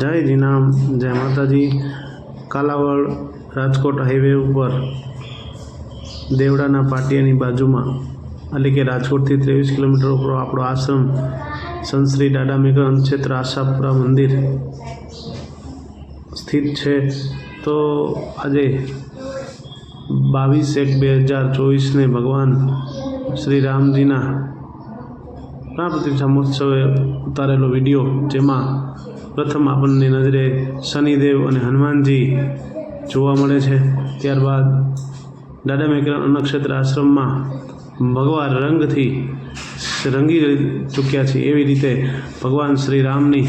જય જીનામ, જય માતાજી. કાલાવડ રાજકોટ હાઈવે ઉપર દેવડાના પાટિયાની બાજુમાં, એટલે કે રાજકોટથી ત્રેવીસ કિલોમીટર ઉપર આપણો આશ્રમ સંશ્રી શ્રી દાદા ક્ષેત્ર આશાપુરા મંદિર સ્થિત છે. તો આજે બાવીસ એક બે હજાર ચોવીસને ભગવાન શ્રી રામજીના પ્રાણ પ્રતિષ્ઠા મહોત્સવે ઉતારેલો વીડિયો જેમાં પ્રથમ આપણને નજરે શનિદેવ અને હનુમાનજી જોવા મળે છે. ત્યારબાદ દાદા મેકરા નક્ષત્ર આશ્રમમાં ભગવાન રંગથી રંગી ચૂક્યા છે. એવી રીતે ભગવાન શ્રી રામની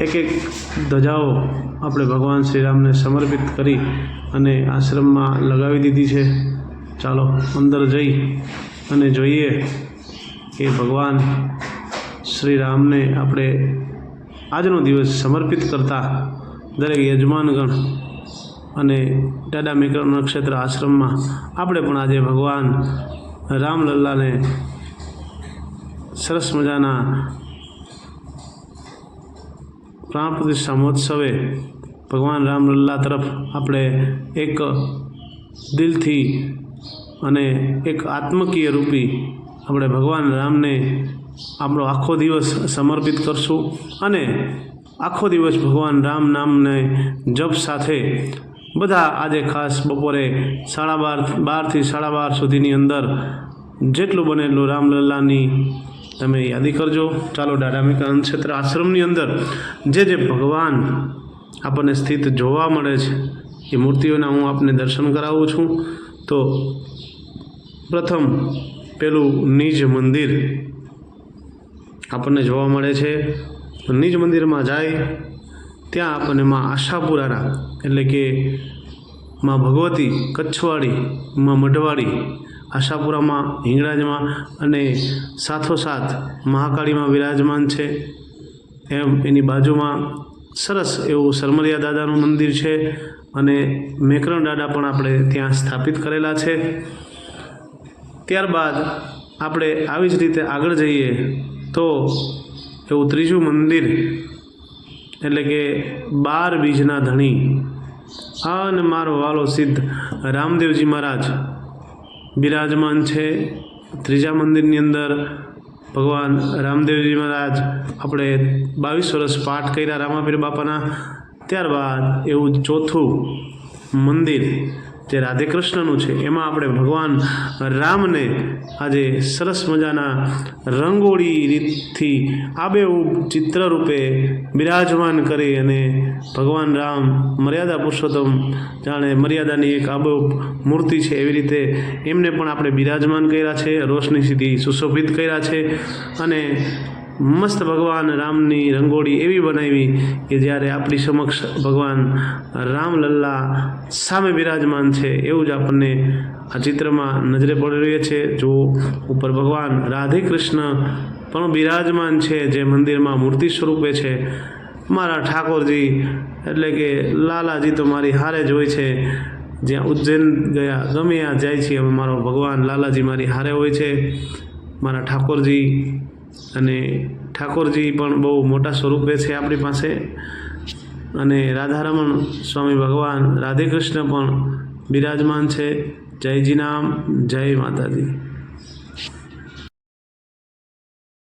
એક એક ધજાઓ આપણે ભગવાન શ્રી રામને સમર્પિત કરી અને આશ્રમમાં લગાવી દીધી છે. ચાલો, અંદર જઈ અને જોઈએ કે ભગવાન શ્રી રામને આપણે આજનો દિવસ સમર્પિત કરતા દરેક યજમાનગણ અને દાદા મેકર નક્ષત્ર આશ્રમમાં આપણે પણ આજે ભગવાન રામલલ્લાને સરસ મજાના પ્રાણ પ્રતિષ્ઠા મહોત્સવે ભગવાન રામલલ્લા તરફ આપણે એક દિલથી અને એક આત્મકીય રૂપી આપણે ભગવાન રામને આપણો આખો દિવસ સમર્પિત કરશું અને આખો દિવસ ભગવાન રામ નામને જપ સાથે બધા આજે ખાસ બપોરે સાડા બાર, બારથી સાડા બાર સુધીની અંદર જેટલું બને એટલું રામલલ્લાની તમે યાદી કરજો. ચાલો દાદામિકા ક્ષેત્ર આશ્રમની અંદર જે જે ભગવાન આપણને સ્થિત જોવા મળે છે, એ મૂર્તિઓના હું આપને દર્શન કરાવું છું. તો પ્રથમ પેલું નિજ મંદિર આપણને જોવા મળે છે. નિજ મંદિરમાં જાય, ત્યાં આપણને માં આશાપુરાના એટલે કે માં ભગવતી કચ્છવાડી માં મઢવાડી આશાપુરામાં હિંગળાજમાં અને સાથોસાથ મહાકાળીમાં વિરાજમાન છે. એમ એની બાજુમાં સરસ એવું સરમરિયા દાદાનું મંદિર છે અને મેકરણ દાદા પણ આપણે ત્યાં સ્થાપિત કરેલા છે. ત્યારબાદ આપણે આવી જ રીતે આગળ જઈએ તો એવું ત્રીજું મંદિર એટલે કે બાર બીજના ધણી. અને મારો વાલો સિદ્ધ રામદેવજી મહારાજ બિરાજમાન છે. ત્રીજા મંદિરની અંદર ભગવાન રામદેવજી મહારાજ આપણે બાવીસ વર્ષ પાઠ કર્યા રામાપીર બાપાના. ત્યારબાદ એવું ચોથું મંદિર જે રાધે કૃષ્ણનું છે, એમાં આપણે ભગવાન રામને આજે સરસ મજાના રંગોળી રીતથી આબેહૂબ ચિત્ર રૂપે બિરાજમાન કરી અને ભગવાન રામ મર્યાદા પુરુષોત્તમ જાણે મર્યાદાની એક આબેહૂબ મૂર્તિ છે એવી રીતે એમને પણ આપણે બિરાજમાન કર્યા છે, રોશની સીધી સુશોભિત કર્યા છે અને મસ્ત ભગવાન રામની રંગોળી એવી બનાવી કે જ્યારે આપણી સમક્ષ ભગવાન રામલલ્લા સામે બિરાજમાન છે, એવું જ આપણને આ ચિત્રમાં નજરે પડી રહી છે. જો ઉપર ભગવાન રાધે કૃષ્ણ પણ બિરાજમાન છે, જે મંદિરમાં મૂર્તિ સ્વરૂપે છે, મારા ઠાકોરજી, એટલે કે લાલાજી તો મારી હારે જ હોય છે. જ્યાં ઉજ્જૈન ગયા, ગમે ત્યાં જાય છે અમે મારો ભગવાન લાલાજી મારી હારે હોય છે. મારા ઠાકોરજી અને ઠાકોરજી પણ બહુ મોટા સ્વરૂપે છે આપણી પાસે. અને રાધારમણ સ્વામી ભગવાન રાધે કૃષ્ણ પણ બિરાજમાન છે. જયજી નામ જય માતાજી.